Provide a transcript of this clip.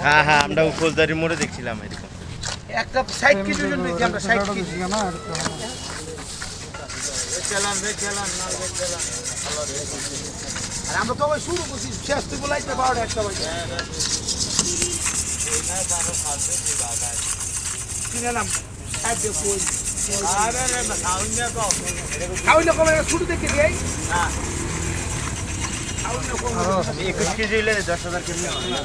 হ্যাঁ হ্যাঁ আমরা ফৌজদারি মোড়ে দেখছিলাম এরকম। একটা ষাট কেজি ওজন পেয়েছি আমরা ষাট কেজি আর আমরা তো শুরু করছি শেষ তুই বলাইতে বারোটা একটা বাজে কিনে নাম ষাট দিয়ে কই? খাওয়াইলে কমে শুরু থেকে দিই। খাওয়াইলে एकैस केजीले दस हजार केजी केजी